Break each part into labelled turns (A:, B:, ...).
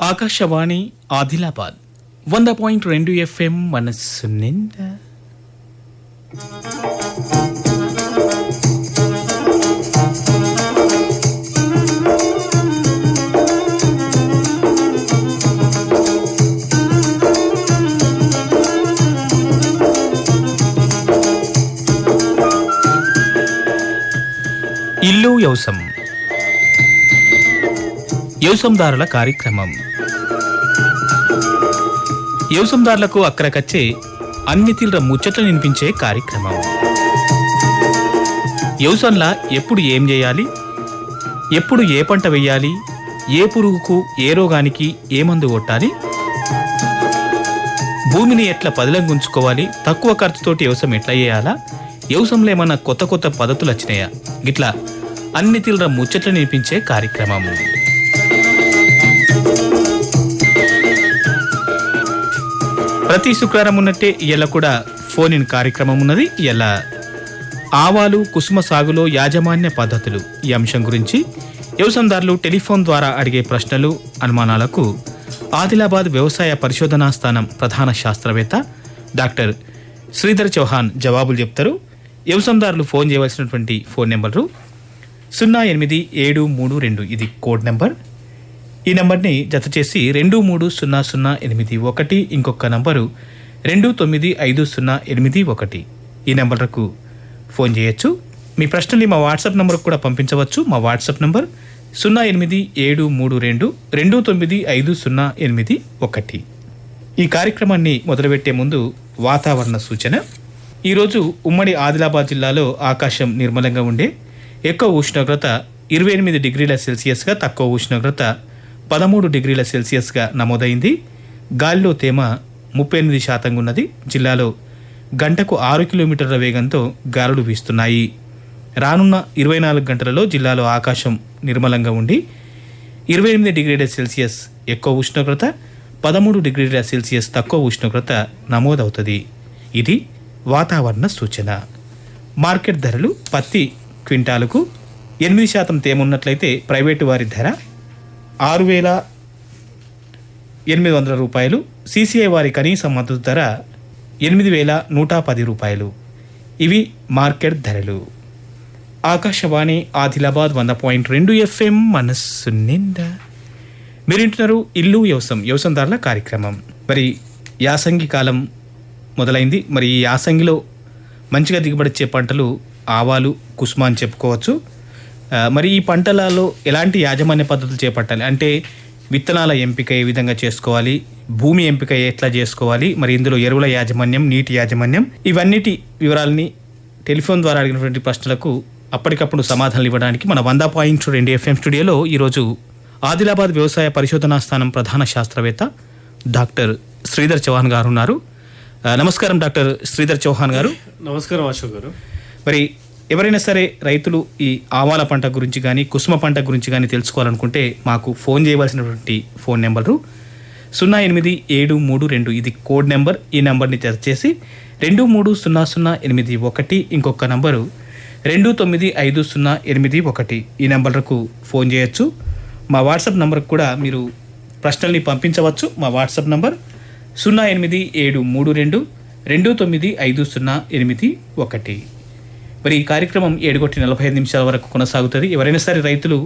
A: ఆకాశవాణి ఆదిలాబాద్ వంద పాయింట్ రెండు ఎఫ్ఎం మనస్సు నిండా. ఇల్లు వ్యవసాయం వ్యవసందారుల కార్యక్రమం. వ్యవసందారులకు అక్కరకచ్చే అన్ని తీవ్ర ముచ్చట్లు వినిపించే కార్యక్రమం. యోసంలా ఎప్పుడు ఏం చేయాలి? ఎప్పుడు ఏ పంట వెయ్యాలి ఏ పురుగుకు ఏ రోగానికి ఏ మందు కొట్టాలి? భూమిని ఎట్లా పదిలంగా ఉంచుకోవాలి తక్కువ ఖర్చుతోటి వ్యవసాయం ఎట్లా చేయాలా? వ్యవసాయంలో ఏమన్నా కొత్త కొత్త పద్ధతులు వచ్చినాయా? గిట్లా అన్ని తీవ్ర ముచ్చట్లు వినిపించే కార్యక్రమం. ప్రతి శుక్రవారం ఉన్నట్టే ఇలా కూడా ఫోన్ ఇన్ కార్యక్రమం ఉన్నది ఇలా ఆవాలు కుసుమ సాగులో యాజమాన్య పద్ధతులు. ఈ అంశం గురించి వ్యవసాయదారులు టెలిఫోన్ ద్వారా అడిగే ప్రశ్నలు అనుమానాలకు ఆదిలాబాద్ వ్యవసాయ పరిశోధనా స్థానం ప్రధాన శాస్త్రవేత్త డాక్టర్ శ్రీధర్ చౌహాన్ జవాబులు చెప్తారు. వ్యవసాయదారులు ఫోన్ చేయవలసినటువంటి ఫోన్ నెంబరు సున్నా ఎనిమిది ఏడు మూడు రెండు. ఇది కోడ్ నెంబర్. ఈ నెంబర్ని జత చేసి రెండు మూడు సున్నా సున్నా ఎనిమిది ఒకటి ఇంకొక నంబరు రెండు తొమ్మిది ఐదు సున్నా ఎనిమిది ఒకటి. ఈ నెంబర్లకు ఫోన్ చేయొచ్చు. మీ ప్రశ్నని మా వాట్సాప్ నెంబర్కు కూడా పంపించవచ్చు. మా వాట్సాప్ నంబర్ సున్నా ఎనిమిది ఏడు మూడు రెండు రెండు తొమ్మిది ఐదు సున్నా ఎనిమిది ఒకటి. ఈ కార్యక్రమాన్ని మొదలుపెట్టే ముందు వాతావరణ సూచన. ఈరోజు ఉమ్మడి ఆదిలాబాద్ జిల్లాలో ఆకాశం నిర్మలంగా ఉండే ఎక్కువ ఉష్ణోగ్రత ఇరవై ఎనిమిది డిగ్రీల సెల్సియస్గా తక్కువ ఉష్ణోగ్రత పదమూడు డిగ్రీల సెల్సియస్గా నమోదైంది. గాలిలో తేమ ముప్పై ఎనిమిది శాతంగా ఉన్నది. జిల్లాలో గంటకు ఆరు కిలోమీటర్ల వేగంతో గాలులు వీస్తున్నాయి. రానున్న ఇరవై నాలుగు గంటలలో జిల్లాలో ఆకాశం నిర్మలంగా ఉండి ఇరవై ఎనిమిది డిగ్రీల సెల్సియస్ ఎక్కువ ఉష్ణోగ్రత పదమూడు డిగ్రీల సెల్సియస్ తక్కువ ఉష్ణోగ్రత నమోదవుతుంది. ఇది వాతావరణ సూచన. మార్కెట్ ధరలు పత్తి క్వింటాలకు ఎనిమిది శాతం తేమ ఉన్నట్లయితే ప్రైవేటు వారి ధర ఆరు వేల ఎనిమిది వందల రూపాయలు. సీసీఐ వారి కనీస మద్దతు ధర ఎనిమిది వేల నూట పది రూపాయలు. ఇవి మార్కెట్ ధరలు. ఆకాశవాణి ఆదిలాబాద్ వంద పాయింట్ రెండు ఎఫ్ఎం మనస్సు నిండా. మీరింటున్నారు ఇల్లు వ్యవసాయం ధరల కార్యక్రమం. మరి యాసంగి కాలం మొదలైంది. మరి ఈ యాసంగిలో మంచిగా దిగుబడిచ్చే పంటలు ఆవాలు కుసుమ అని చెప్పుకోవచ్చు. మరి ఈ పంటలలో ఎలాంటి యాజమాన్య పద్ధతులు చేపట్టాలి? అంటే విత్తనాల ఎంపిక ఏ విధంగా చేసుకోవాలి? భూమి ఎంపిక ఎట్లా చేసుకోవాలి? మరి ఇందులో ఎరువుల యాజమాన్యం నీటి యాజమాన్యం ఇవన్నిటి వివరాలని టెలిఫోన్ ద్వారా అడిగినటువంటి ప్రశ్నలకు అప్పటికప్పుడు సమాధానాలు ఇవ్వడానికి మన వంద పాయింట్ రెండు ఎఫ్ఎం స్టూడియోలో ఈరోజు ఆదిలాబాద్ వ్యవసాయ పరిశోధనా స్థానం ప్రధాన శాస్త్రవేత్త డాక్టర్ శ్రీధర్ చౌహాన్ గారు ఉన్నారు. నమస్కారం డాక్టర్ శ్రీధర్ చౌహాన్ గారు.
B: నమస్కారం అశోక్ గారు.
A: మరి ఎవరైనా సరే రైతులు ఈ ఆవాల పంట గురించి కానీ కుసుమ పంట గురించి కానీ తెలుసుకోవాలనుకుంటే మాకు ఫోన్ చేయవలసినటువంటి ఫోన్ నెంబరు సున్నా ఎనిమిది ఏడు మూడు రెండు. ఇది కోడ్ నెంబర్. ఈ నెంబర్ని జత చేసి రెండు మూడు సున్నా సున్నా ఎనిమిది ఒకటి ఇంకొక నంబరు రెండు తొమ్మిది ఐదు సున్నా ఎనిమిది ఒకటి. ఈ నెంబర్లకు ఫోన్ చేయొచ్చు. మా వాట్సాప్ నెంబర్కి కూడా మీరు ప్రశ్నల్ని పంపించవచ్చు. మా వాట్సాప్ నంబర్ సున్నా ఎనిమిది ఏడు మూడు రెండు రెండు తొమ్మిది ఐదు సున్నా ఎనిమిది ఒకటి. మరి ఈ కార్యక్రమం ఏడుగొట్టి నలభై ఐదు నిమిషాల వరకు కొనసాగుతుంది. ఎవరైనా సరే రైతులు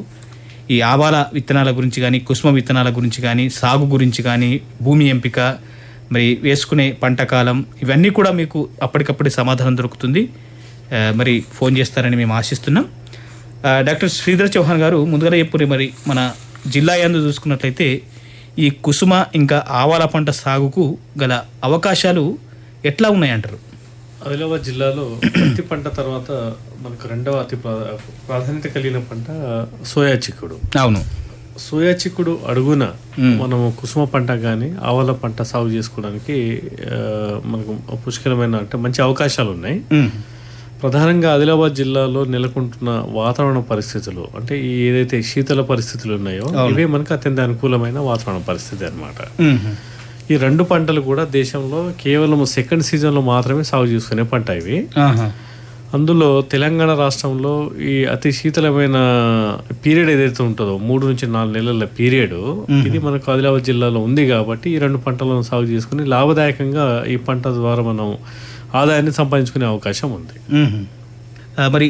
A: ఈ ఆవాల విత్తనాల గురించి కానీ కుసుమ విత్తనాల గురించి కానీ సాగు గురించి కానీ భూమి ఎంపిక మరి వేసుకునే పంట కాలం ఇవన్నీ కూడా మీకు అప్పటికప్పుడు సమాధానం దొరుకుతుంది. మరి ఫోన్ చేస్తారని మేము ఆశిస్తున్నాం. డాక్టర్ శ్రీధర్ చౌహాన్ గారు ముందుగా చెప్పురి మరి మన జిల్లా యందు చూసుకున్నట్లయితే ఈ కుసుమ ఇంకా ఆవాల పంట సాగుకు గల అవకాశాలు ఎట్లా ఉన్నాయంటారు?
B: ఆదిలాబాద్ జిల్లాలో పత్తి పంట తర్వాత మనకు రెండవ అతి ప్రా- ప్రాధాన్యత కలిగిన పంట సోయా చిక్కుడు
A: అవును
B: సోయా చిక్కుడు అడుగున. మనము కుసుమ పంట కానీ ఆవల పంట సాగు చేసుకోవడానికి మనకు పుష్కలమైన అంటే మంచి అవకాశాలు ఉన్నాయి. ప్రధానంగా ఆదిలాబాద్ జిల్లాలో నెలకొంటున్న వాతావరణ పరిస్థితులు అంటే ఈ ఏదైతే శీతల పరిస్థితులు ఉన్నాయో ఇవే మనకు అత్యంత అనుకూలమైన వాతావరణ పరిస్థితి అన్నమాట
A: ఉమ్.
B: ఈ రెండు పంటలు కూడా దేశంలో కేవలం సెకండ్ సీజన్లో మాత్రమే సాగు చేసుకునే పంట ఇవి. అందులో తెలంగాణ రాష్ట్రంలో ఈ అతి శీతలమైన పీరియడ్ ఏదైతే ఉంటుందో మూడు నుంచి నాలుగు నెలల పీరియడ్ ఇది మనకు ఆదిలాబాద్ జిల్లాలో ఉంది కాబట్టి ఈ రెండు పంటలను సాగు చేసుకుని లాభదాయకంగా ఈ పంట ద్వారా మనం ఆదాయాన్ని సంపాదించుకునే అవకాశం ఉంది.
A: మరి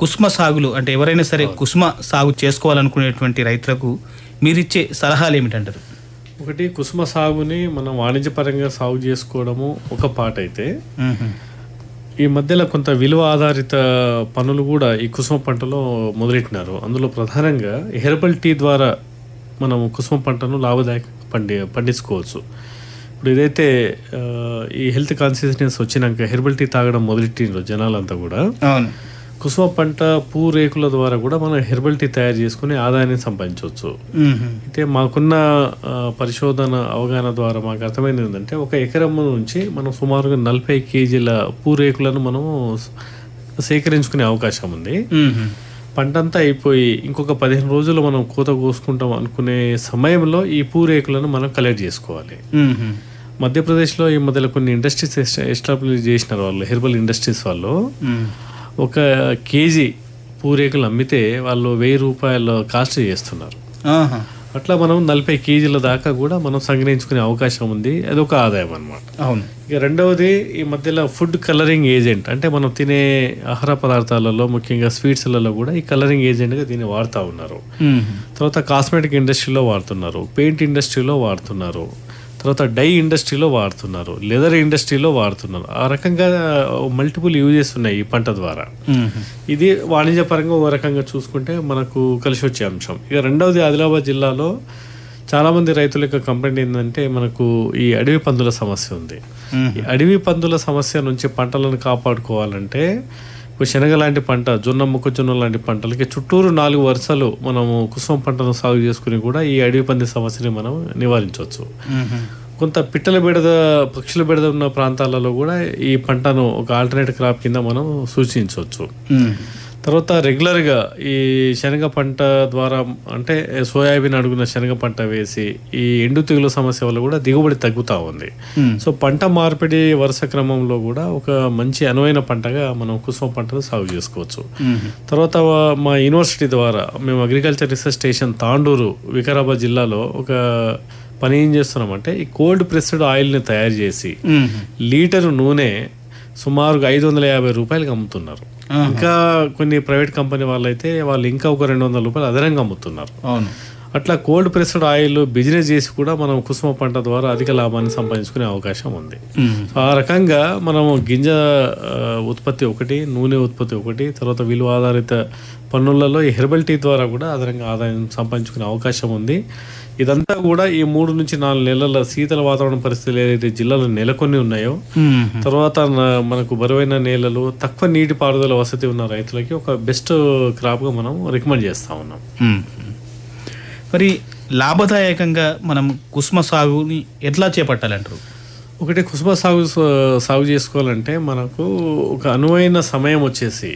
A: కుసుమ సాగులు అంటే ఎవరైనా సరే కుసుమ సాగు చేసుకోవాలనుకునేటువంటి రైతులకు మీరిచ్చే సలహాలు ఏమిటంటారు?
B: ఒకటి కుసుమ సాగుని మనం వాణిజ్యపరంగా సాగు చేసుకోవడము ఒక పాట అయితే. ఈ మధ్యలో కొంత విలువ ఆధారిత పనులు కూడా ఈ కుసుమ పంటలో మొదలెట్టినారు. అందులో ప్రధానంగా హెర్బల్ టీ ద్వారా మనం కుసుమ పంటను లాభదాయకంగా పండి పండించుకోవచ్చు. ఇప్పుడు ఏదైతే ఈ హెల్త్ కాన్షియస్నెస్ వచ్చినాక హెర్బల్ టీ తాగడం మొదలెట్టిండ్రు జనాలంతా కూడా.
A: అవును.
B: కుసుమ పంట పూ రేకుల ద్వారా కూడా మనం హెర్బల్ టీ తయారు చేసుకుని ఆదాయాన్ని సంపాదించవచ్చు. అయితే మాకున్న పరిశోధన అవగాహన ద్వారా మాకు అర్థమైంది ఏంటంటే ఒక ఎకరం నుంచి మనం సుమారుగా నలభై కేజీల పూరేకులను మనం సేకరించుకునే అవకాశం ఉంది
A: మ్మ్.
B: పంటంతా అయిపోయి ఇంకొక పదిహేను రోజులు మనం కోత కోసుకుంటాం అనుకునే సమయంలో ఈ పూరేకులను మనం కలెక్ట్ చేసుకోవాలి. మధ్యప్రదేశ్లో ఈ మొదల కొన్ని ఇండస్ట్రీస్ ఎస్టాబ్లిష్ చేసినారు వాళ్ళు హెర్బల్ ఇండస్ట్రీస్ వాళ్ళు. ఒక కేజీ పూరేకులు అమ్మితే వాళ్ళు వెయ్యి రూపాయల కాస్ట్ చేస్తున్నారు. అట్లా మనం నలభై కేజీల దాకా కూడా మనం సంగ్రహించుకునే అవకాశం ఉంది. అది ఒక ఆదాయం అన్నమాట.
A: అవును.
B: ఇక రెండవది ఈ మధ్యలో ఫుడ్ కలరింగ్ ఏజెంట్ అంటే మనం తినే ఆహార పదార్థాలలో ముఖ్యంగా స్వీట్స్లలో కూడా ఈ కలరింగ్ ఏజెంట్గా దీన్ని వాడుతూ ఉన్నారు. తర్వాత కాస్మెటిక్ ఇండస్ట్రీలో వాడుతున్నారు పెయింట్ ఇండస్ట్రీలో వాడుతున్నారు. తర్వాత డై ఇండస్ట్రీలో వాడుతున్నారు లెదర్ ఇండస్ట్రీలో వాడుతున్నారు ఆ రకంగా మల్టిపుల్ యూజెస్ ఉన్నాయి ఈ పంట ద్వారా. ఇది వాణిజ్యపరంగా ఓ రకంగా చూసుకుంటే మనకు కలిసి వచ్చే అంశం ఇక రెండవది ఆదిలాబాద్ జిల్లాలో చాలామంది రైతుల యొక్క కంప్లైంట్ ఏంటంటే మనకు ఈ అడవి పందుల సమస్య ఉంది. ఈ అడవి పందుల సమస్య నుంచి పంటలను కాపాడుకోవాలంటే శనగ లాంటి పంట జొన్న మొక్కజొన్న లాంటి పంటలకి చుట్టూరు నాలుగు వరుసలు మనము కుసుమ పంటను సాగు చేసుకుని కూడా ఈ అడవి పంది సమస్యని మనం నివారించవచ్చు. కొంత పిట్టల బెడద పక్షుల బెడద ఉన్న ప్రాంతాలలో కూడా ఈ పంటను ఒక ఆల్టర్నేట్ క్రాప్ కింద మనం సూచించవచ్చు. తర్వాత రెగ్యులర్గా ఈ శనగ పంట ద్వారా అంటే సోయాబీన్ అడుగున శనగ పంట వేసి ఈ ఎండు తెగులు సమస్య వల్ల కూడా దిగుబడి తగ్గుతూ ఉంది. సో పంట మార్పిడి వరుస క్రమంలో కూడా ఒక మంచి అనువైన పంటగా మనం కుసుమ పంటను సాగు చేసుకోవచ్చు. తర్వాత మా యూనివర్సిటీ ద్వారా మేము agriculture research station Tandur Vikarabad జిల్లాలో ఒక పని ఏం చేస్తున్నామంటే ఈ కోల్డ్ ప్రెస్డ్ ఆయిల్ని తయారు చేసి. లీటరు నూనె సుమారుగా ఐదు వందల యాభై రూపాయలకి అమ్ముతున్నారు. ఇంకా కొన్ని ప్రైవేట్ కంపెనీ వాళ్ళైతే వాళ్ళు ఇంకా ఒక రెండు వందల రూపాయలు అదనంగా అమ్ముతున్నారు.
A: అవును.
B: అట్లా కోల్డ్ ప్రెస్డ్ ఆయిల్ బిజినెస్ చేసి కూడా మనం కుసుమ పంట ద్వారా అధిక లాభాన్ని సంపాదించుకునే అవకాశం ఉంది ఆ రకంగా మనము గింజ ఉత్పత్తి ఒకటి నూనె ఉత్పత్తి ఒకటి తర్వాత విలువ ఆధారిత పన్నులలో ఈ హెర్బల్ టీ ద్వారా కూడా అదనంగా ఆదాయం సంపాదించుకునే అవకాశం ఉంది ఇదంతా కూడా ఈ మూడు నుంచి నాలుగు నెలల శీతల వాతావరణ పరిస్థితులు ఏదైతే జిల్లాలో నెలకొని ఉన్నాయో. తర్వాత మనకు బరువైన నేలలు తక్కువ నీటి పారుదల వసతి ఉన్న రైతులకి ఒక బెస్ట్ క్రాప్గా మనం రికమెండ్ చేస్తా ఉన్నాం.
A: మరి లాభదాయకంగా మనం కుసుమ సాగుని ఎట్లా చేపట్టాలంటారు?
B: ఒకటి కుసుమ సాగు సాగు చేసుకోవాలంటే మనకు ఒక అనువైన సమయం వచ్చేసి.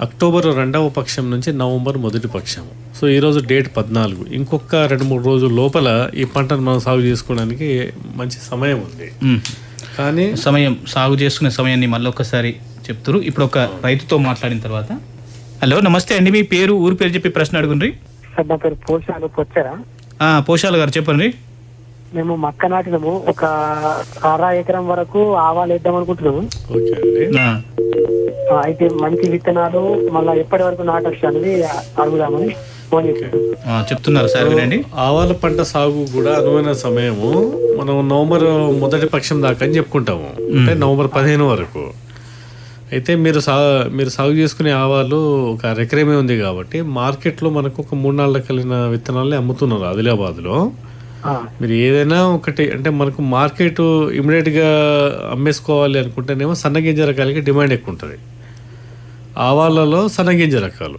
B: అక్టోబర్ రెండవ పక్షం నుంచి నవంబర్ మొదటి పక్షం. సో ఈరోజు డేట్ పద్నాలుగు. ఇంకొక రెండు మూడు రోజుల లోపల ఈ పంటను మనం సాగు చేసుకోవడానికి మంచి సమయం ఉంది. కానీ
A: సమయం సాగు చేసుకునే సమయాన్ని మళ్ళీ ఒకసారి చెప్తారు. ఇప్పుడు ఒక రైతుతో మాట్లాడిన తర్వాత హలో నమస్తే అండి. మీ పేరు ఊరు పేరు చెప్పి ప్రశ్న అడుగుండ్రి.
C: సార్ నా పేరు పోషాలు పొచ్చారా.
A: ఆ, పోషాల గారు చెప్పండి.
C: మేము మక్క నాటినము ఒక అర ఎకరం వరకు ఆవాలు వేద్దాం అనుకుంటున్నాము. అయితే మంచి విత్తనాలు మళ్ళీ ఎప్పటి వరకు నాటొచ్చు అనేది అడుగుదామని
A: చెప్తున్నారు సార్ వినండి.
B: ఆవాల పంట సాగు కూడా అనువైన సమయము. మనం నవంబర్ మొదటి పక్షం దాకా అని చెప్పుకుంటాము. అంటే నవంబర్ పదిహేను వరకు. అయితే మీరు సా మీరు సాగు చేసుకునే ఆవాలు ఒక ఎకరమే ఉంది కాబట్టి మార్కెట్లో మనకు ఒక మూడు నాలుగు రకాలైన విత్తనాలని అమ్ముతున్నారు ఆదిలాబాద్లో. మీరు ఏదైనా ఒకటి అంటే మనకు మార్కెట్ ఇమీడియట్గా అమ్మేసుకోవాలి అనుకుంటేనేమో సన్నగింజ రకాలకి డిమాండ్ ఎక్కువ ఉంటుంది. ఆవాలలో సన్నగింజ రకాలు.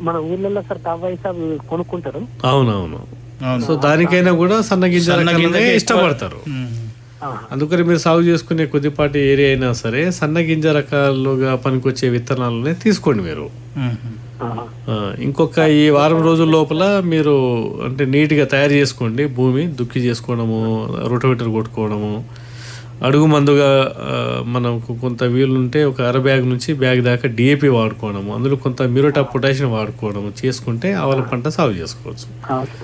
C: మన ఊర్లలో సార్ కొనుక్కుంటారు.
B: అవునవును.
A: అవును.
B: సో దానికైనా కూడా సన్నగింజ రకాలనే
A: ఎక్కువ-
B: ఇష్టపడతారు. అందుకని మీరు సాగు చేసుకునే కొద్దిపాటి ఏరియా అయినా సరే సన్నగింజ రకాలుగా పనికొచ్చే విత్తనాలనే తీసుకోండి మీరు. ఇంకొక ఈ వారం రోజుల లోపల మీరు అంటే నీట్గా తయారు చేసుకోండి. భూమి దుక్కి చేసుకోవడము రొటోవేటర్ కొట్టుకోవడము అడుగు మందుగా మనకు కొంత వీలుంటే ఒక అర బ్యాగ్ నుంచి బ్యాగ్ దాకా డిఏపి వాడుకోవడము. అందులో కొంత మ్యూరేట్ ఆఫ్ పొటాషియం వాడుకోవడము చేసుకుంటే ఆవల పంట సాగు చేసుకోవచ్చు.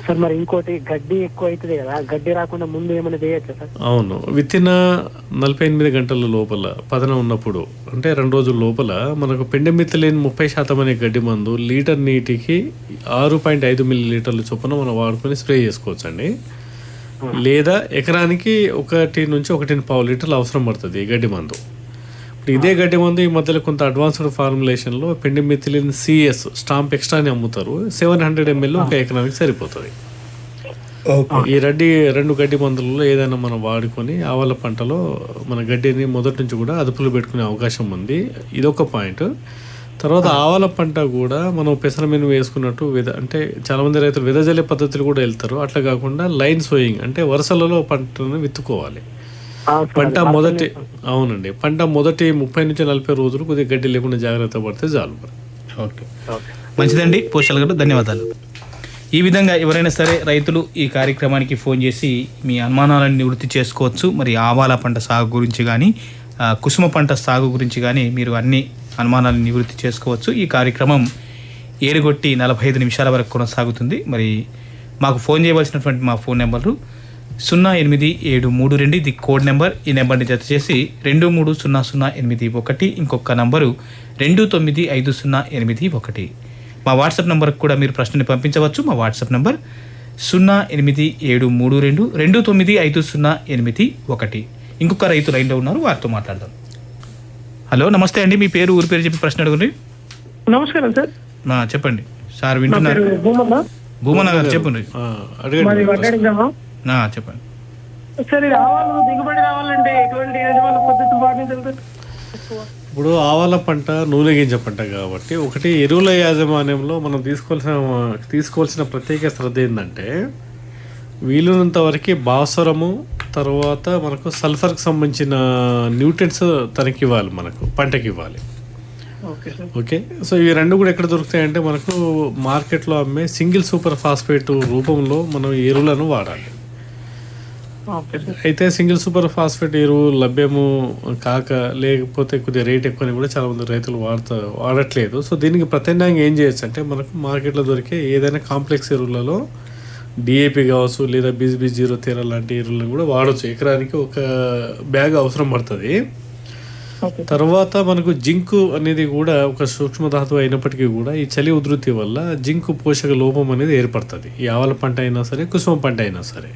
C: సార్ మరి ఇంకోటి గడ్డి ఎక్కువ అవుతుంది కదా గడ్డి రాకుండా ముందు ఏమైనా చేయొచ్చా సార్?
B: అవును. విత్ ఇన్ నలభై ఎనిమిది గంటల లోపల పదన ఉన్నప్పుడు అంటే రెండు రోజుల లోపల మనకు పెండెమిత్తలేని ముప్పై శాతం అనే గడ్డి మందు లీటర్ నీటికి ఆరు పాయింట్ ఐదు మిల్లీ లీటర్ల చొప్పున మనం వాడుకొని స్ప్రే చేసుకోవచ్చు అండి లేదా ఎకరానికి ఒకటి నుంచి ఒకటి పావు లీటర్లు అవసరం పడుతుంది ఈ గడ్డి మందు. ఇప్పుడు ఇదే గడ్డి మందు ఈ మధ్యలో కొంత అడ్వాన్స్డ్ ఫార్ములేషన్లో పెండిమిథిలిన్ సిఎస్ స్టాంప్ ఎక్స్ట్రా అని అమ్ముతారు. సెవెన్ హండ్రెడ్ ఎంఎల్ ఒక ఎకరానికి సరిపోతుంది. ఈ రెడ్డి రెండు గడ్డి మందులలో ఏదైనా మనం వాడుకొని ఆవల పంటలో మన గడ్డిని మొదటి నుంచి కూడా అదుపులో పెట్టుకునే అవకాశం ఉంది. ఇదొక పాయింట్. తర్వాత ఆవల పంట కూడా మనం పెసరమీను వేసుకున్నట్టు విధ అంటే చాలామంది రైతులు విదజల్లే పద్ధతులు కూడా వెళ్తారు. అట్లా కాకుండా లైన్ సోయింగ్ అంటే వరుసలలో పంటను విత్తుకోవాలి. పంట మొదటి అవునండి. పంట మొదటి ముప్పై నుంచి నలభై రోజులు కొద్దిగా గడ్డి లేకుండా జాగ్రత్త పడితే చాలు మరి.
A: ఓకే. మంచిదండి. పోషాల గారు ధన్యవాదాలు. ఈ విధంగా ఎవరైనా సరే రైతులు ఈ కార్యక్రమానికి ఫోన్ చేసి మీ అనుమానాలను నివృత్తి చేసుకోవచ్చు. మరి ఆవాల పంట సాగు గురించి కానీ కుసుమ పంట సాగు గురించి కానీ మీరు అన్ని అనుమానాలను నివృత్తి చేసుకోవచ్చు. ఈ కార్యక్రమం ఏరుగొట్టి నలభై ఐదు నిమిషాల వరకు కొనసాగుతుంది. మరి మాకు ఫోన్ చేయవలసినటువంటి మా ఫోన్ నెంబరు సున్నా ఎనిమిది ఏడు మూడు రెండు ఇది కోడ్ నెంబర్. ఈ నెంబర్ని జత చేసి రెండు మూడు సున్నా సున్నా ఎనిమిది ఒకటి ఇంకొక నంబరు రెండు తొమ్మిది ఐదు సున్నా ఎనిమిది ఒకటి. మా వాట్సాప్ నంబర్కి కూడా మీరు ప్రశ్నని పంపించవచ్చు. మా వాట్సాప్ నంబర్ సున్నా ఎనిమిది ఏడు మూడు రెండు రెండు తొమ్మిది ఐదు సున్నా ఎనిమిది ఒకటి. ఇంకొక రైతు లైన్లో ఉన్నారు వారితో మాట్లాడదాం. హలో నమస్తే అండి. మీ పేరు ఊరి పేరు చెప్పి ప్రశ్న అడుగుండి.
C: నమస్కారం సార్.
A: చెప్పండి. సార్ వింటున్నారు?
C: భూమన్న.
A: గారు చెప్పండి. చెప్పండి.
C: సార్ ఆవాలు దిగుబడి రావాలంటే ఎటువంటి యాజమాన్య పద్ధతి పాటించాలి
B: ఇప్పుడు ఆవాల పంట నూనె గింజ పంట కాబట్టి ఒకటి ఎరువుల యాజమాన్యంలో మనం తీసుకోవాల్సిన తీసుకోవాల్సిన ప్రత్యేక శ్రద్ధ ఏంటంటే వీలున్నంత వరకు భాస్వరము తర్వాత మనకు సల్ఫర్కి సంబంధించిన న్యూట్రియంట్స్ తనకి ఇవ్వాలి మనకు పంటకి ఇవ్వాలి
C: ఓకే?
B: సో ఇవి రెండు కూడా ఎక్కడ దొరుకుతాయంటే మనకు మార్కెట్లో అమ్మే సింగిల్ సూపర్ ఫాస్ఫేట్ రూపంలో మనం ఎరువులను వాడాలి. అయితే సింగిల్ సూపర్ ఫాస్ఫేట్ ఎరువు లభ్యము కాక లేకపోతే కొద్దిగా రేట్ ఎక్కువని కూడా చాలా మంది రైతులు వాడుతా వాడట్లేదు. సో దీనికి ప్రత్యామ్నాయంగా ఏం చేయొచ్చు అంటే మనకు మార్కెట్లో దొరికే ఏదైనా కాంప్లెక్స్ ఎరువులలో డిఏపి కావచ్చు లేదా బీజీబీ జీరో తీర లాంటి ఎరువులను కూడా వాడచ్చు. ఎకరానికి ఒక బ్యాగ్ అవసరం పడుతుంది. తర్వాత మనకు జింకు అనేది కూడా ఒక సూక్ష్మ ధాతువు అయినప్పటికీ కూడా ఈ చలి ఉధృతి వల్ల జింకు పోషక లోపం అనేది ఏర్పడుతుంది. ఈ ఆవల పంట అయినా సరే కుసుమ పంట అయినా సరే.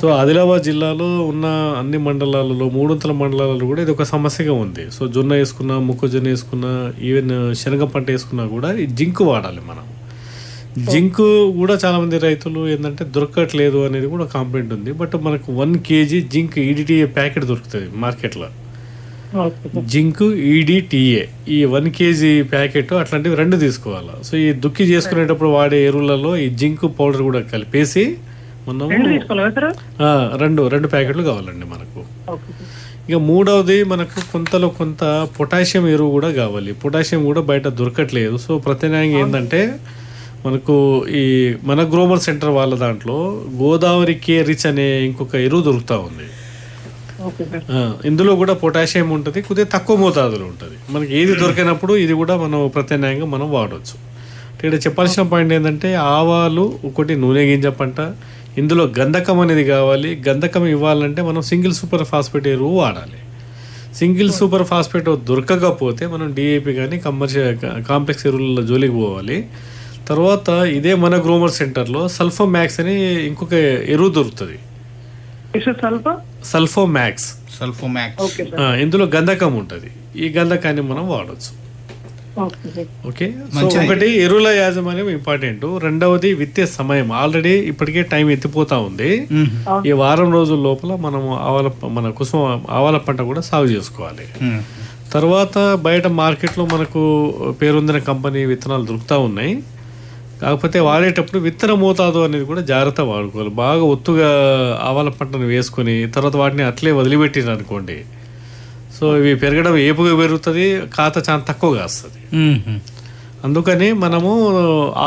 B: సో ఆదిలాబాద్ జిల్లాలో ఉన్న అన్ని మండలాలలో మూడొంతుల మండలాలలో కూడా ఇది ఒక సమస్యగా ఉంది. సో జొన్న వేసుకున్నా మొక్కజొన్న వేసుకున్నా ఈవెన్ శనగ పంట వేసుకున్నా కూడా ఈ జింకు వాడాలి మనం. జింకు కూడా చాలా మంది రైతులు ఏంటంటే దొరకట్లేదు అనేది కూడా కాంప్లైంట్ ఉంది. బట్ మనకు one KG zinc EDTA packet దొరుకుతుంది మార్కెట్లో. జింక్ ఈడిటిఏ ఈ వన్ కేజీ ప్యాకెట్ అట్లాంటివి రెండు తీసుకోవాలి. సో ఈ దుక్కి చేసుకునేటప్పుడు వాడే ఎరువులలో ఈ జింక్ పౌడర్ కూడా కలిపేసి మనం
C: రెండు
B: రెండు ప్యాకెట్లు కావాలండి మనకు. ఇక మూడవది మనకు కొంతలో కొంత పొటాషియం ఎరువు కూడా కావాలి. పొటాషియం కూడా బయట దొరకట్లేదు. సో ప్రత్యామ్నాయంగా ఏంటంటే మనకు ఈ మన గ్రోమర్ సెంటర్ వాళ్ళ దాంట్లో గోదావరి కే రిచ్ అనే ఇంకొక ఎరువు దొరుకుతూ ఉంది. ఇందులో కూడా పొటాషియం ఉంటుంది కొద్దిగా తక్కువ మోతాదులో ఉంటుంది. మనకి ఏది దొరికినప్పుడు ఇది కూడా మనం ప్రత్యామ్నాయంగా మనం వాడవచ్చు ఇక్కడ చెప్పాల్సిన పాయింట్ ఏంటంటే ఆవాలు ఒకటి నూనె గింజ పంట ఇందులో గంధకం అనేది కావాలి. గంధకం ఇవ్వాలంటే మనం సింగిల్ సూపర్ ఫాస్ఫేట్ ఎరువు వాడాలి. సింగిల్ సూపర్ ఫాస్ఫేట్ దొరకకపోతే మనం డిఏపి కానీ కమర్షియల్ కాంప్లెక్స్ ఎరువుల జోలికి పోవాలి. తర్వాత ఇదే మన గ్రోమర్ సెంటర్లో సల్ఫో మ్యాక్స్ అని ఇంకొక ఎరువు దొరుకుతుంది.
C: Sulpha
B: Sulpho? Max
A: Sulpho Max
C: okay sir.
B: ఆ, ఇందులో గంధకం ఉంటుంది. ఈ గంధకాన్ని మనం వాడవచ్చు
C: ఓకే
B: ఒకటి ఎరువుల యాజమాన్యం ఇంపార్టెంట్. రెండవది విత్తే సమయం. ఆల్రెడీ ఇప్పటికే టైం ఎత్తిపోతా ఉంది. ఈ వారం రోజుల లోపల మనం ఆవాల మన కుసుమ ఆవాల పంట కూడా సాగు చేసుకోవాలి. తర్వాత బయట మార్కెట్లో మనకు పేరొందిన కంపెనీ విత్తనాలు దొరుకుతూ ఉన్నాయి. కాకపోతే వాడేటప్పుడు విత్తన మోతాదు అనేది కూడా జాగ్రత్త వాడుకోవాలి. బాగా ఒత్తుగా ఆవాల పంటను వేసుకొని తర్వాత వాటిని అట్లే వదిలిపెట్టిన అనుకోండి. సో ఇవి పెరగడం ఏపుగా పెరుగుతుంది ఖాత చాలా తక్కువ కాస్తుంది. అందుకని మనము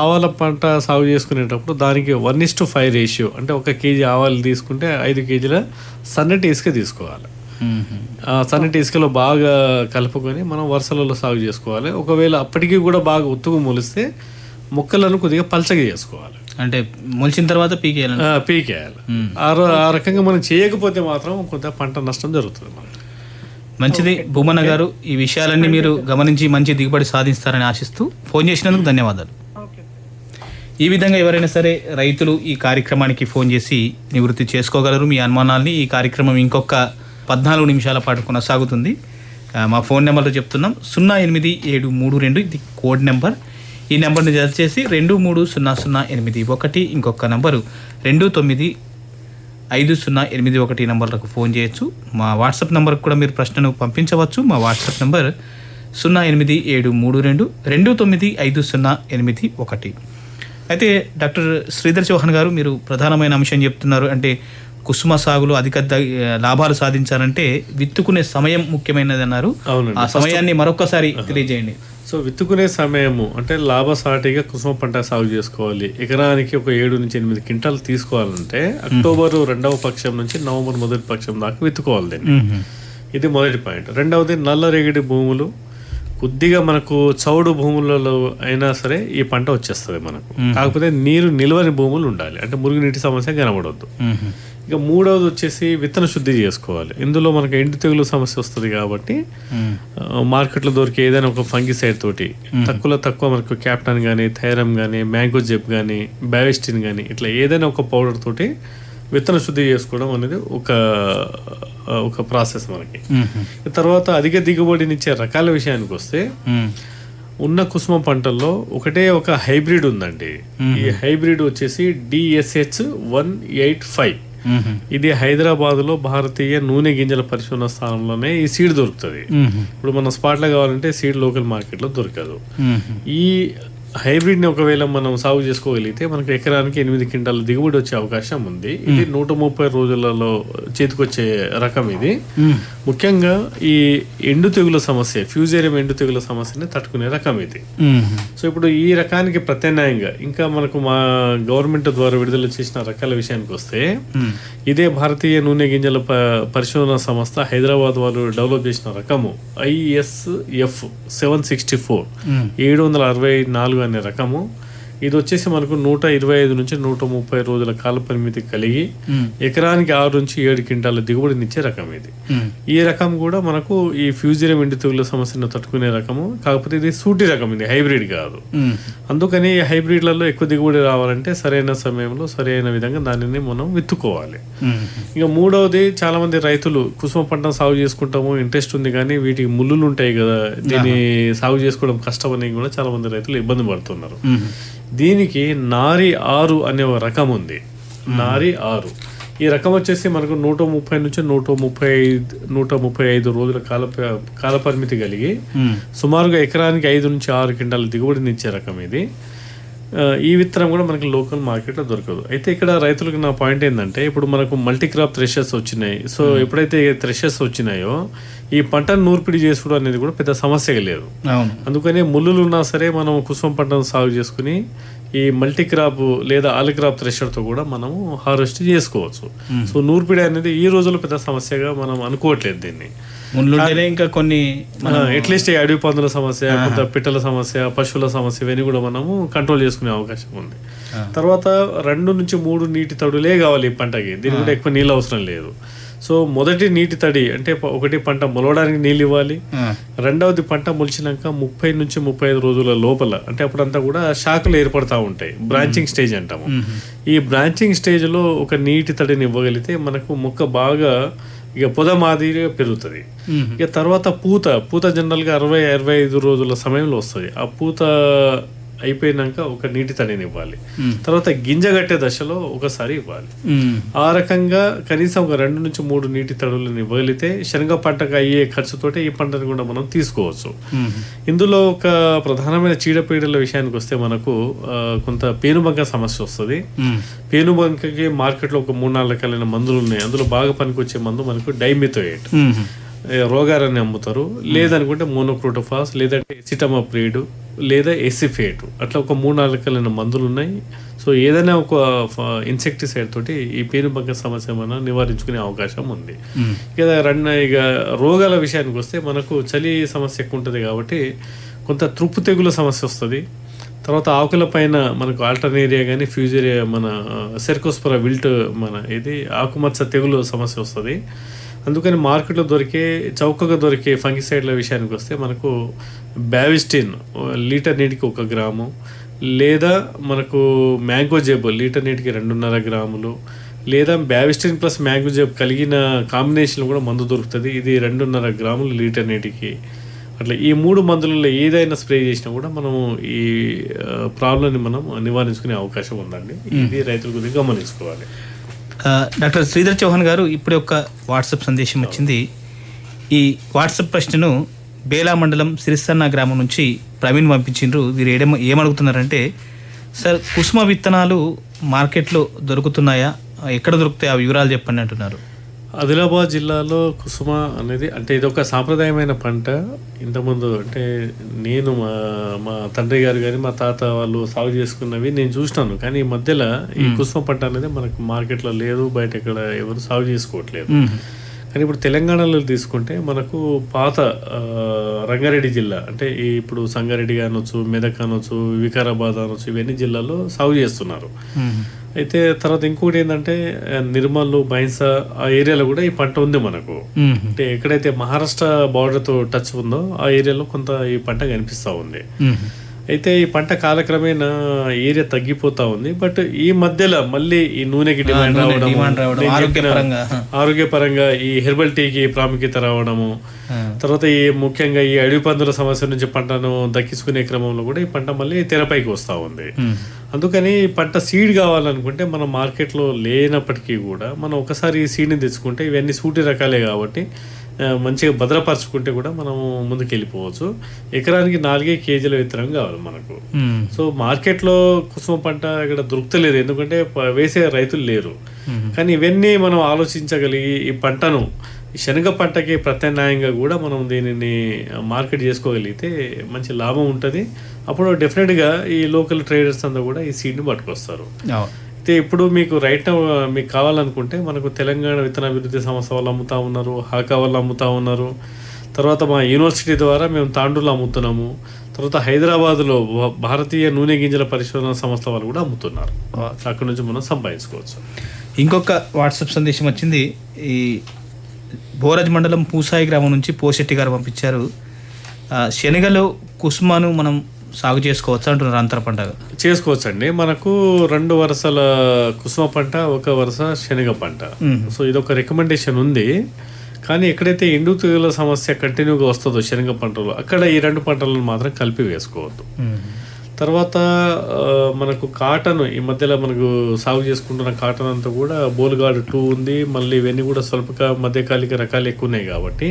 B: ఆవాల పంట సాగు చేసుకునేటప్పుడు దానికి one is to five ratio అంటే ఒక కేజీ ఆవాలు తీసుకుంటే ఐదు కేజీల సన్నటి ఇసుక తీసుకోవాలి. సన్నటి ఇసుకలో బాగా కలుపుకొని మనం వరుసలలో సాగు చేసుకోవాలి. ఒకవేళ అప్పటికి కూడా బాగా ఉత్తుకు మొలిస్తే మొక్కలను కొద్దిగా పల్చగా చేసుకోవాలి.
A: అంటే మొలిచిన తర్వాత పీకేయాలండి
B: ఆ, పీకేయాలి. ఆ రకంగా మనం చేయకపోతే మాత్రం కొంత పంట నష్టం జరుగుతుంది మనకి.
A: మంచిది. భూమన్న గారు ఈ విషయాలన్నీ మీరు గమనించి మంచి దిగుబడి సాధిస్తారని ఆశిస్తూ ఫోన్ చేసినందుకు ధన్యవాదాలు. ఈ విధంగా ఎవరైనా సరే రైతులు ఈ కార్యక్రమానికి ఫోన్ చేసి నివృత్తి చేసుకోగలరు. మీ అనుమానాల్ని ఈ కార్యక్రమం ఇంకొక పద్నాలుగు నిమిషాల పాటు కొనసాగుతుంది. మా ఫోన్ నెంబర్లో చెప్తున్నాం. సున్నా ఎనిమిది ఏడు మూడు రెండు ఇది కోడ్ నెంబర్. ఈ నెంబర్ని జత చేసి రెండు మూడు సున్నా సున్నా ఎనిమిది ఒకటి ఇంకొక నంబరు రెండు తొమ్మిది ఐదు సున్నా ఎనిమిది ఒకటి నంబర్లకు ఫోన్ చేయొచ్చు. మా వాట్సాప్ నంబర్కి కూడా మీరు ప్రశ్నను పంపించవచ్చు. మా వాట్సాప్ నంబర్ సున్నా ఎనిమిది ఏడు మూడు రెండు రెండు తొమ్మిది ఐదు సున్నా ఎనిమిది ఒకటి. అయితే డాక్టర్ శ్రీధర్ చౌహాన్ గారు మీరు ప్రధానమైన అంశం చెప్తున్నారు. అంటే కుసుమ సాగులో అధిక లాభాలు సాధించాలంటే విత్తుకునే సమయం ముఖ్యమైనది అన్నారు. ఆ సమయాన్ని మరొకసారి తెలియజేయండి.
B: సో విత్తుకునే సమయము అంటే లాభసాటిగా కుసుమ పంట సాగు చేసుకోవాలి. ఎకరానికి ఒక ఏడు నుంచి ఎనిమిది క్వింటాలు తీసుకోవాలంటే అక్టోబర్ రెండవ పక్షం నుంచి నవంబర్ మొదటి పక్షం దాకా విత్తుకోవాలి దీన్ని. ఇది మొదటి పాయింట్. రెండవది నల్లరేగడి భూములు. కొద్దిగా మనకు చౌడు భూములలో అయినా సరే ఈ పంట వచ్చేస్తుంది మనకు. కాకపోతే నీరు నిల్వని భూములు ఉండాలి. అంటే మురుగునీటి సమస్య కనబడవద్దు. ఇక మూడవది వచ్చేసి విత్తన శుద్ధి చేసుకోవాలి ఇందులో మనకు ఎండు తెగులు సమస్య వస్తుంది కాబట్టి మార్కెట్లో దొరికే ఏదైనా ఒక ఫంగిసైడ్ తోటి తక్కువలో తక్కువ మనకు క్యాప్టన్ కానీ థైరమ్ కానీ మ్యాంగో జెప్ కానీ బ్యావిస్టిన్ కానీ ఇట్లా ఏదైనా ఒక పౌడర్ తోటి విత్తన శుద్ధి చేసుకోవడం అనేది ఒక ఒక ప్రాసెస్ మనకి. తర్వాత అధిక దిగుబడినిచ్చే రకాల విషయానికి వస్తే. ఉన్న కుసుమ పంటల్లో ఒకటే ఒక హైబ్రిడ్ ఉందండి ఈ హైబ్రిడ్ వచ్చేసి డిఎస్హెచ్ వన్ ఎయిట్ ఫైవ్. ఇది హైదరాబాద్లో భారతీయ నూనె గింజల పరిశోధన స్థానంలోనే ఈ సీడ్ దొరుకుతుంది. ఇప్పుడు మన స్పాట్లో కావాలంటే సీడ్ లోకల్ మార్కెట్లో దొరకదు. ఈ హైబ్రిడ్ని ఒకవేళ మనం సాగు చేసుకోగలిగితే మనకు ఎకరానికి ఎనిమిది క్వింటాల దిగుబడి వచ్చే అవకాశం ఉంది ఇది నూట ముప్పై రోజులలో చేతికొచ్చే రకం ఇది. ముఖ్యంగా ఈ ఎండు తెగుల సమస్య ఫ్యూజేరియం ఎండు తెగుల సమస్యని తట్టుకునే రకం ఇది. సో ఇప్పుడు ఈ రకానికి ప్రత్యామ్నాయంగా ఇంకా మనకు మా గవర్నమెంట్ ద్వారా విడుదల చేసిన రకాల విషయానికి వస్తే. ఇదే భారతీయ నూనె గింజల పరిశోధన సంస్థ హైదరాబాద్ వాళ్ళు డెవలప్ చేసిన రకము ఐఎస్ఎఫ్ సెవెన్ సిక్స్టీ ఫోర్. ఏడు వందల అరవై నాలుగు అనే రకము ఇది వచ్చేసి మనకు నూట ఇరవై ఐదు నుంచి నూట ముప్పై రోజుల కాల పరిమితి కలిగి. ఎకరానికి ఆరు నుంచి ఏడు క్వింటాల దిగుబడినిచ్చే రకం ఇది. ఈ రకం కూడా మనకు ఈ ఫ్యూజిరం ఎండు తెగుల సమస్యను తట్టుకునే రకము కాకపోతే ఇది సూటి రకం ఇది హైబ్రిడ్ కాదు. అందుకని ఈ హైబ్రిడ్లలో ఎక్కువ దిగుబడి రావాలంటే సరైన సమయంలో సరైన విధంగా దానిని మనం విత్తుకోవాలి. ఇక మూడవది చాలా మంది రైతులు కుసుమ పంట సాగు చేసుకుంటాము ఇంట్రెస్ట్ ఉంది కానీ వీటికి ముళ్ళులు ఉంటాయి కదా దీన్ని సాగు చేసుకోవడం కష్టం అని కూడా చాలా మంది రైతులు ఇబ్బంది పడుతున్నారు. దీనికి నారి ఆరు అనే ఒక రకం ఉంది. నారి ఆరు. ఈ రకం వచ్చేసి మనకు నూట ముప్పై నుంచి నూట ముప్పై ఐదు నూట ముప్పై ఐదు రోజుల కాల కాల పరిమితి కలిగి. సుమారుగా ఎకరానికి ఐదు నుంచి ఆరు క్వింటాల దిగుబడిని ఇచ్చే రకం ఇది. ఈ విత్తనం కూడా మనకి లోకల్ మార్కెట్లో దొరకదు. అయితే ఇక్కడ రైతులకు నా పాయింట్ ఏంటంటే ఇప్పుడు మనకు మల్టీ క్రాప్ థ్రెషర్స్ వచ్చినాయి. సో ఎప్పుడైతే థ్రెషర్స్ వచ్చినాయో ఈ పంటను నూర్పిడి చేసుకోవడం అనేది కూడా పెద్ద సమస్యగా లేదు. అందుకని ముళ్ళులు ఉన్నా సరే మనం కుసుమ పంటను సాగు చేసుకుని ఈ మల్టీ క్రాప్ లేదా ఆలి క్రాప్ థ్రెషర్తో కూడా మనము హార్వెస్ట్ చేసుకోవచ్చు. సో నూర్పిడి అనేది ఈ రోజుల్లో పెద్ద సమస్యగా మనం అనుకోవట్లేదు దీన్ని.
A: ముందుంటేనే ఇంకా కొన్ని
B: అట్లీస్ట్ అడవి పందుల సమస్య కొంత పిట్టల సమస్య పశువుల సమస్య ఇవన్నీ కూడా మనము కంట్రోల్ చేసుకునే అవకాశం ఉంది. తర్వాత రెండు నుంచి మూడు నీటి తడులే కావాలి ఈ పంటకి. దీనికి కూడా ఎక్కువ నీళ్ళు అవసరం లేదు. సో మొదటి నీటి తడి అంటే ఒకటి పంట మొలవడానికి నీళ్ళు ఇవ్వాలి. రెండవది పంట మొలిచినాక ముప్పై నుంచి ముప్పై ఐదు రోజుల లోపల అంటే అప్పుడంతా కూడా శాఖలు ఏర్పడతా ఉంటాయి. బ్రాంచింగ్ స్టేజ్ అంటాము. ఈ బ్రాంచింగ్ స్టేజ్లో ఒక నీటి తడిని ఇవ్వగలిగితే మనకు మొక్క బాగా ఇక పొద మాదిరిగా పెరుగుతుంది. ఇక తర్వాత పూత పూత జనరల్గా అరవై అరవై ఐదు రోజుల సమయంలో వస్తుంది ఆ పూత అయిపోయినాక ఒక నీటి తడిని ఇవ్వాలి తర్వాత గింజ కట్టే దశలో ఒకసారి ఇవ్వాలి. ఆ రకంగా కనీసం ఒక రెండు నుంచి మూడు నీటి తడులను ఇవ్వగలిగితే శనగ పంటకు అయ్యే ఖర్చుతోటే ఈ పంటను కూడా మనం తీసుకోవచ్చు. ఇందులో ఒక ప్రధానమైన చీడపీడల విషయానికి వస్తే మనకు కొంత పేనుబంక సమస్య వస్తుంది. పేనుబంకకి మార్కెట్లో ఒక మూడు నాలుగు రకాలైన మందులు ఉన్నాయి అందులో బాగా పనికొచ్చే మందు మనకు డైమిథోయేట్. రోగారాన్ని అమ్ముతారు లేదనుకుంటే మోనోక్రోటోఫాస్ లేదంటే సిటమప్రీడ్ లేదా ఎసిఫేట్ అట్లా ఒక మూడు నాలుగు రకాలైన మందులు ఉన్నాయి సో ఏదైనా ఒక ఇన్సెక్టిసైడ్ తోటి ఈ పేనుబంక సమస్య మనం నివారించుకునే అవకాశం ఉంది. ఇక రెండు ఇక రోగాల విషయానికి వస్తే మనకు చలి సమస్య ఎక్కువ ఉంటుంది కాబట్టి కొంత త్రుప్పు తెగుల సమస్య వస్తుంది. తర్వాత ఆకుల పైన మనకు ఆల్టర్నేరియా కానీ ఫ్యూజేరియా మన సెర్కోస్పర విల్ట్ మన ఇది ఆకుమచ్చ తెగులు సమస్య వస్తుంది. అందుకని మార్కెట్లో దొరికే చౌకగా దొరికే ఫంగిసైడ్ల విషయానికి వస్తే మనకు బ్యావిస్టిన్ లీటర్ నీటికి ఒక గ్రాము లేదా మనకు మ్యాంగో జెబ్ లీటర్ నీటికి రెండున్నర గ్రాములు లేదా బ్యావిస్టిన్ ప్లస్ మ్యాంగో జెబ్ కలిగిన కాంబినేషన్ కూడా మందు దొరుకుతుంది. ఇది రెండున్నర గ్రాములు లీటర్ నీటికి. అట్లా ఈ మూడు మందులలో ఏదైనా స్ప్రే చేసినా కూడా మనము ఈ ప్రాబ్లమ్ని మనం నివారించుకునే అవకాశం ఉందండి. ఇది రైతుల గురించి గమనించుకోవాలి.
A: డాక్టర్ శ్రీధర్ చౌహాన్ గారు ఇప్పుడే ఒక వాట్సాప్ సందేశం వచ్చింది. ఈ వాట్సాప్ ప్రశ్నను బేలా మండలం సిరిసన్న గ్రామం నుంచి ప్రవీణ్ పంపించిండ్రు. వీరు ఏడమ ఏమడుగుతున్నారంటే సార్ కుసుమ విత్తనాలు మార్కెట్లో దొరుకుతున్నాయా? ఎక్కడ దొరుకుతాయి? ఆ వివరాలు చెప్పండి అంటున్నారు.
B: ఆదిలాబాద్ జిల్లాలో కుసుమ అనేది అంటే ఇది ఒక సాంప్రదాయమైన పంట. ఇంతకుముందు అంటే నేను మా మా తండ్రి గారు కానీ మా తాత వాళ్ళు సాగు చేసుకున్నవి నేను చూసినాను. కానీ ఈ మధ్యలో ఈ కుసుమ పంట అనేది మనకు మార్కెట్లో లేదు బయట ఇక్కడ ఎవరు సాగు చేసుకోవట్లేదు. కానీ ఇప్పుడు తెలంగాణలో తీసుకుంటే మనకు పాత రంగారెడ్డి జిల్లా అంటే ఈ ఇప్పుడు సంగారెడ్డి అనొచ్చు మెదక్ అనొచ్చు వికారాబాద్ అనొచ్చు ఇవన్నీ జిల్లాలో సాగు చేస్తున్నారు. అయితే తర్వాత ఇంకోటి ఏంటంటే నిర్మల్ బైన్సా ఆ ఏరియాలో కూడా ఈ పంట ఉంది మనకు. అంటే ఎక్కడైతే మహారాష్ట్ర బార్డర్తో టచ్ ఉందో ఆ ఏరియాలో కొంత ఈ పంట కనిపిస్తూ ఉంది. అయితే ఈ పంట కాలక్రమేణా ఏరియా తగ్గిపోతా ఉంది బట్ ఈ మధ్యలో మళ్ళీ ఈ నూనెకి డిమాండ్ రావడం
A: ఆరోగ్యపరంగా,
B: ఈ హెర్బల్ టీకి ప్రాముఖ్యత రావడము. తర్వాత ఈ ముఖ్యంగా ఈ అడవి పందుల సమస్య నుంచి పంటను దక్కించుకునే క్రమంలో కూడా ఈ పంట మళ్ళీ తెరపైకి వస్తూ ఉంది. అందుకని ఈ పంట సీడ్ కావాలనుకుంటే మన మార్కెట్లో లేనప్పటికీ కూడా మనం ఒకసారి ఈ సీడ్ని తెచ్చుకుంటే ఇవన్నీ సూటి రకాలే కాబట్టి మంచిగా భద్రపరచుకుంటే కూడా మనం ముందుకు వెళ్ళిపోవచ్చు ఎకరానికి నాలుగే కేజీల విత్తనం కావాలి మనకు. సో మార్కెట్లో కుసుమ పంట ఇక్కడ దొరుకుతలేదు. ఎందుకంటే వేసే రైతులు లేరు. కానీ ఇవన్నీ మనం ఆలోచించగలిగి ఈ పంటను శనగ పంటకి ప్రత్యామ్నాయంగా కూడా మనం దీనిని మార్కెట్ చేసుకోగలిగితే మంచి లాభం ఉంటుంది. అప్పుడు డెఫినెట్గా ఈ లోకల్ ట్రేడర్స్ అంతా కూడా ఈ సీడ్ని పట్టుకొస్తారు. అయితే ఇప్పుడు మీకు రైట్ మీకు కావాలనుకుంటే మనకు తెలంగాణ విత్తన అభివృద్ధి సంస్థ వాళ్ళు అమ్ముతా ఉన్నారు హాకా వాళ్ళు అమ్ముతా ఉన్నారు. తర్వాత మా యూనివర్సిటీ ద్వారా మేము తాండూలు అమ్ముతున్నాము. తర్వాత హైదరాబాద్లో భా- భారతీయ నూనె గింజల పరిశోధన సంస్థ వాళ్ళు కూడా అమ్ముతున్నారు. అక్కడి నుంచి మనం సంపాదించుకోవచ్చు.
A: ఇంకొక వాట్సాప్ సందేశం వచ్చింది. ఈ బోరజ్ మండలం పూసాయి గ్రామం నుంచి పోశెట్టి గారు పంపించారు. శనగలో కుసుమాను మనం సాగు చేసుకోవచ్చు అంటున్నారు అంతర పంటగా
B: చేసుకోవచ్చండి. మనకు రెండు వరుసల కుసుమ పంట ఒక వరుస శనగ పంట. సో ఇదొక రికమెండేషన్ ఉంది. కానీ ఎక్కడైతే ఎండు తెగుల సమస్య కంటిన్యూగా వస్తుందో శనగ పంటలో అక్కడ ఈ రెండు పంటలను మాత్రం కలిపి వేసుకోవద్దు. తర్వాత మనకు కాటన్ ఈ మధ్యలో మనకు సాగు చేసుకుంటున్న కాటన్ అంతా కూడా బోల్గాడ్ టూ ఉంది. మళ్ళీ ఇవన్నీ కూడా స్వల్పక మధ్యకాలిక రకాలు ఎక్కువ ఉన్నాయి కాబట్టి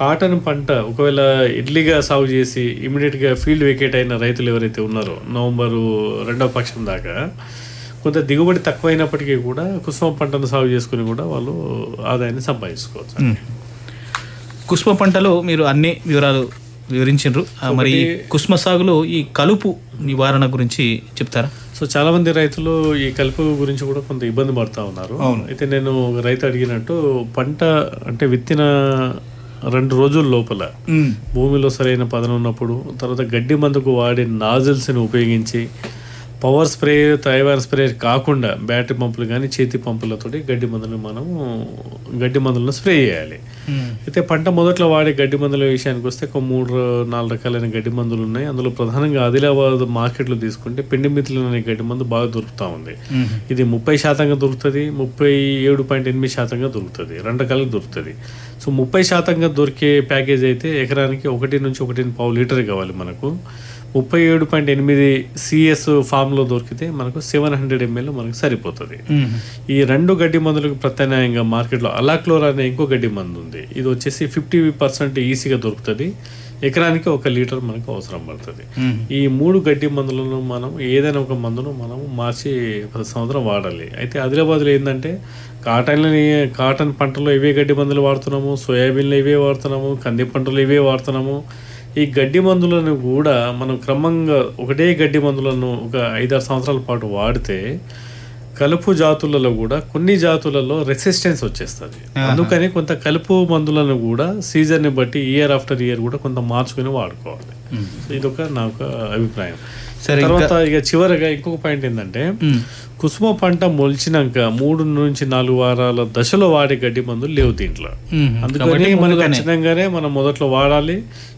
B: కాటన్ పంట ఒకవేళ ఇడ్లీగా సాగు చేసి ఇమీడియట్గా ఫీల్డ్ వెకేట్ అయిన రైతులు ఎవరైతే ఉన్నారో నవంబరు రెండవ పక్షం దాకా కొంత దిగుబడి తక్కువైనప్పటికీ కూడా కుసుమ పంటను సాగు చేసుకుని కూడా వాళ్ళు ఆదాయాన్ని సంపాదించుకోవచ్చు.
A: కుసుమ పంటలో మీరు అన్ని వివరాలు వివరించారు మరి ఈ కుసుమ సాగులో ఈ కలుపు నివారణ గురించి చెప్తారా?
B: సో చాలా మంది రైతులు ఈ కలుపు గురించి కూడా కొంత ఇబ్బంది పడుతూ ఉన్నారు. అయితే నేను రైతు అడిగినట్టు పంట అంటే విత్తిన రెండు రోజుల లోపల భూమిలో సరైన పదన ఉన్నప్పుడు తర్వాత గడ్డి మందుకు వాడే నాజిల్స్ని ఉపయోగించి పవర్ స్ప్రే తైవాన్ స్ప్రే కాకుండా బ్యాటరీ పంపులు కానీ చేతి పంపులతోటి గడ్డి మందులను మనం గడ్డి మందులను స్ప్రే చేయాలి. అయితే పంట మొదట్లో వాడే గడ్డి మందుల విషయానికి వస్తే ఒక మూడు నాలుగు రకాలైన గడ్డి మందులు ఉన్నాయి. అందులో ప్రధానంగా ఆదిలాబాద్ మార్కెట్లో తీసుకుంటే పిండి మిత్రులు అనే గడ్డి మందు బాగా దొరుకుతూ ఉంది. ఇది ముప్పై శాతంగా దొరుకుతుంది ముప్పై ఏడు పాయింట్ ఎనిమిది శాతంగా దొరుకుతుంది రెండు రకాలుగా దొరుకుతుంది. సో ముప్పై శాతంగా దొరికే ప్యాకేజ్ అయితే ఎకరానికి ఒకటి నుంచి ఒకటి పావు లీటర్ కావాలి మనకు. ముప్పై ఏడు పాయింట్ ఎనిమిది సిఎస్ ఫామ్లో దొరికితే మనకు సెవెన్ హండ్రెడ్ ఎంఎల్ మనకు సరిపోతుంది. ఈ రెండు గడ్డి మందులకు ప్రత్యామ్నాయంగా మార్కెట్లో అలాక్లోర్ అనే ఇంకో గడ్డి మందు ఉంది. ఇది వచ్చేసి ఫిఫ్టీ పర్సెంట్ ఈజీగా దొరుకుతుంది. ఎకరానికి ఒక లీటర్ మనకు అవసరం పడుతుంది. ఈ మూడు గడ్డి మందులను మనం ఏదైనా ఒక మందును మనం మార్చి ప్రతి సంవత్సరం వాడాలి. అయితే ఆదిలాబాద్లో ఏంటంటే కాటన్లని కాటన్ పంటలో ఇవే గడ్డి మందులు వాడుతున్నాము సోయాబీన్లో ఇవే వాడుతున్నాము కంది పంటలు ఇవే వాడుతున్నాము ఈ గడ్డి మందులను కూడా మనం క్రమంగా ఒకటే గడ్డి మందులను ఒక ఐదారు సంవత్సరాల పాటు వాడితే కలుపు జాతులలో కూడా కొన్ని జాతులలో రెసిస్టెన్స్ వచ్చేస్తుంది. అందుకని కొంత కలుపు మందులను కూడా సీజన్ని బట్టి ఇయర్ ఆఫ్టర్ ఇయర్ కూడా కొంత మార్చుకుని వాడుకోవాలి. నా ఒక అభిప్రాయం.
A: సరే ఇంకా
B: తర్వాత ఇక చివరగా ఇంకొక పాయింట్ ఏంటంటే. కుసుమ పంట మొలిచినాక మూడు నుంచి నాలుగు వారాల దశలో వాడే గడ్డి మందులు లేవు దీంట్లో. అందుకని
A: కాబట్టి
B: మనం
A: ముందుగానే.
B: ఖచ్చితంగానే మనం మొదట్లో వాడాలి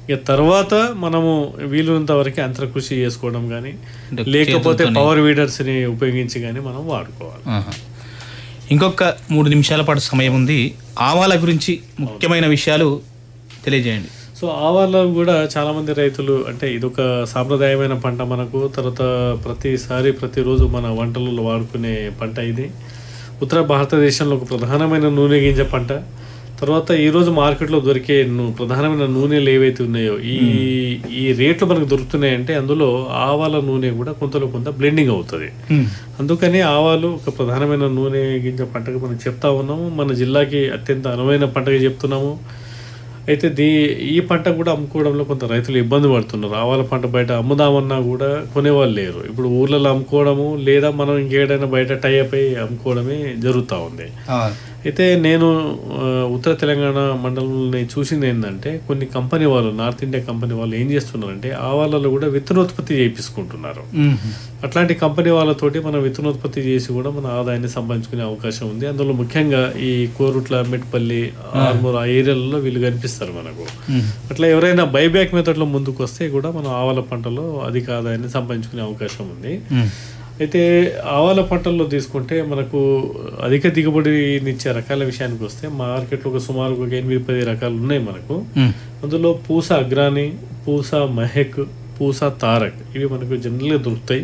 B: ఇక తర్వాత మనము వీలున్నంత వరకు అంతర కృషి చేసుకోవడం కానీ లేకపోతే. పవర్ వీడర్స్ని ఉపయోగించి కానీ మనం వాడుకోవాలి.
A: ఇంకొక మూడు నిమిషాల పాటు సమయం ఉంది ఆవాల గురించి ముఖ్యమైన విషయాలు తెలియజేయండి
B: సో ఆవాలు కూడా చాలా మంది రైతులు అంటే ఇదొక సాంప్రదాయమైన పంట మనకు. తర్వాత ప్రతిసారి ప్రతిరోజు మన వంటలలో వాడుకునే పంట ఇది. ఉత్తర భారతదేశంలో ఒక ప్రధానమైన నూనె గింజ పంట. తర్వాత ఈ రోజు మార్కెట్లో దొరికే ప్రధానమైన నూనెలు ఏవైతే ఉన్నాయో ఈ ఈ రేట్లు మనకు దొరుకుతున్నాయంటే అందులో ఆవాల నూనె కూడా కొంతలో కొంత బ్లెండింగ్ అవుతుంది. అందుకని ఆవాలు ఒక ప్రధానమైన నూనె గింజ పంటగా మనం చెప్తా ఉన్నాము. మన జిల్లాకి అత్యంత అనువైన పంటగా చెప్తున్నాము. అయితే దీ ఈ పంట కూడా అమ్ముకోవడంలో కొంత రైతులు ఇబ్బంది పడుతున్నారు. ఆవాల పంట బయట అమ్ముదామన్నా కూడా కొనేవాళ్ళు లేరు. ఇప్పుడు ఊర్లలో అమ్ముకోవడము లేదా మనం ఇంకేడైనా బయట టైప్ అయి అమ్ముకోవడమే జరుగుతూ ఉంది. అయితే నేను ఆ, ఉత్తర తెలంగాణ మండలంలో చూసింది ఏంటంటే కొన్ని కంపెనీ వాళ్ళు నార్త్ ఇండియా కంపెనీ వాళ్ళు ఏం చేస్తున్నారంటే ఆవాలలో కూడా విత్తనోత్పత్తి చేయించుకుంటున్నారు. అట్లాంటి కంపెనీ వాళ్ళతోటి మనం విత్తనోత్పత్తి చేసి కూడా మన ఆదాయాన్ని సంపాదించుకునే అవకాశం ఉంది అందులో ముఖ్యంగా ఈ కోరుట్ల మెట్పల్లి ఆర్మూర్ ఆ ఏరియాలలో వీళ్ళు కనిపిస్తారు మనకు. అట్లా ఎవరైనా బైబ్యాక్ మెథడ్లో ముందుకు వస్తే కూడా మన ఆవాల పంటలో అధిక ఆదాయాన్ని సంపాదించుకునే అవకాశం ఉంది. అయితే ఆవాల పంటల్లో తీసుకుంటే మనకు అధిక దిగుబడినిచ్చే రకాల విషయానికి వస్తే మార్కెట్లో ఒక సుమారు ఒక ఎనిమిది పది రకాలు ఉన్నాయి మనకు. అందులో పూస అగ్రాని పూస మహెక్ పూస తారక్ ఇవి మనకు జనరల్గా దొరుకుతాయి.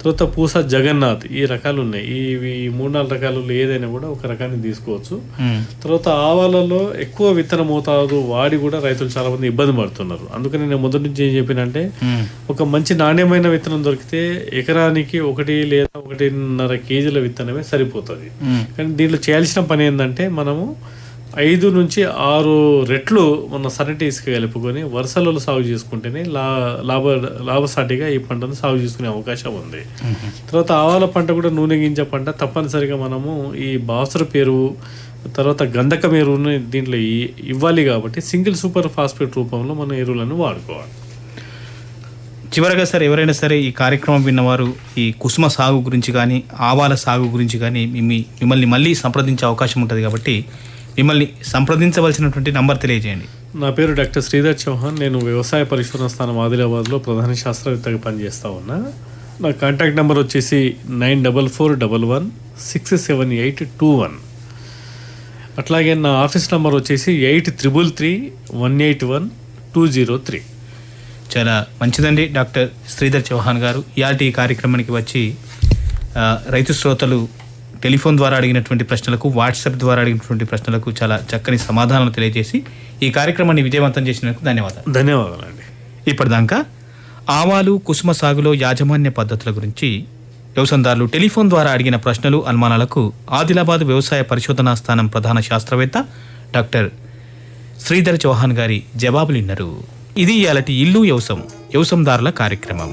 B: తర్వాత పూస జగన్నాథ్ ఈ రకాలు ఉన్నాయి ఇవి మూడు నాలుగు రకాలలో ఏదైనా కూడా ఒక రకాన్ని తీసుకోవచ్చు. తర్వాత ఆవాలలో ఎక్కువ విత్తన మోతాదు వాడి కూడా రైతులు చాలా మంది ఇబ్బంది పడుతున్నారు అందుకని నేను మొదటి నుంచి ఏం చెప్పినంటే. ఒక మంచి నాణ్యమైన విత్తనం దొరికితే ఎకరానికి ఒకటి లేదా ఒకటిన్నర కేజీల విత్తనమే సరిపోతుంది. కానీ దీంట్లో చేయాల్సిన పని ఏంటంటే మనము ఐదు నుంచి ఆరు రెట్లు మన సరటి ఇసుక కలుపుకొని వరుసలలో సాగు చేసుకుంటేనే లా లాభ లాభసాటిగా ఈ పంటను సాగు చేసుకునే అవకాశం ఉంది. తర్వాత ఆవాల పంట కూడా నూనె గింజ పంట. తప్పనిసరిగా మనము ఈ బాసర ఎరువు తర్వాత గంధకం ఎరువుని దీంట్లో ఇ- ఇవ్వాలి కాబట్టి సింగిల్ సూపర్ ఫాస్ఫేట్ రూపంలో మనం ఎరువులను వాడుకోవాలి.
A: చివరగా సార్ ఎవరైనా సరే ఈ కార్యక్రమం విన్నవారు ఈ కుసుమ సాగు గురించి కానీ ఆవాల సాగు గురించి కానీ మీ మిమ్మల్ని మళ్ళీ సంప్రదించే అవకాశం ఉంటుంది కాబట్టి మిమ్మల్ని సంప్రదించవలసినటువంటి నంబర్ తెలియజేయండి.
B: నా పేరు డాక్టర్ శ్రీధర్ చౌహాన్. నేను వ్యవసాయ పరిశోధన స్థానం ఆదిలాబాద్లో ప్రధాన శాస్త్రవేత్తగా పనిచేస్తా ఉన్నా. నా కాంటాక్ట్ నెంబర్ వచ్చేసి nine double four double one six seven eight two one. అట్లాగే నా ఆఫీస్ నెంబర్ వచ్చేసి eight triple three one eight one two zero three.
A: చాలా మంచిదండి డాక్టర్ శ్రీధర్ చౌహాన్ గారు. ఇయాటి కార్యక్రమానికి వచ్చి రైతు శ్రోతలు టెలిఫోన్ ద్వారా అడిగినటువంటి ప్రశ్నలకు వాట్సాప్ ద్వారా అడిగినటువంటి ప్రశ్నలకు చాలా చక్కని సమాధానాలు తెలియజేసి ఈ కార్యక్రమాన్ని విజయవంతం చేసినందుకు ధన్యవాదాలు.
B: ధన్యవాదాలండి.
A: ఇప్పటిదాకా ఆవాలు కుసుమ సాగులో యాజమాన్య పద్ధతుల గురించి వ్యవసాయదారులు టెలిఫోన్ ద్వారా అడిగిన ప్రశ్నలు అనుమానాలకు ఆదిలాబాద్ వ్యవసాయ పరిశోధనా స్థానం ప్రధాన శాస్త్రవేత్త డాక్టర్ శ్రీధర్ చౌహాన్ గారి జవాబులు విన్నారు ఇది ఇయాలటి ఇల్లు వ్యవసం వ్యవసందారుల కార్యక్రమం.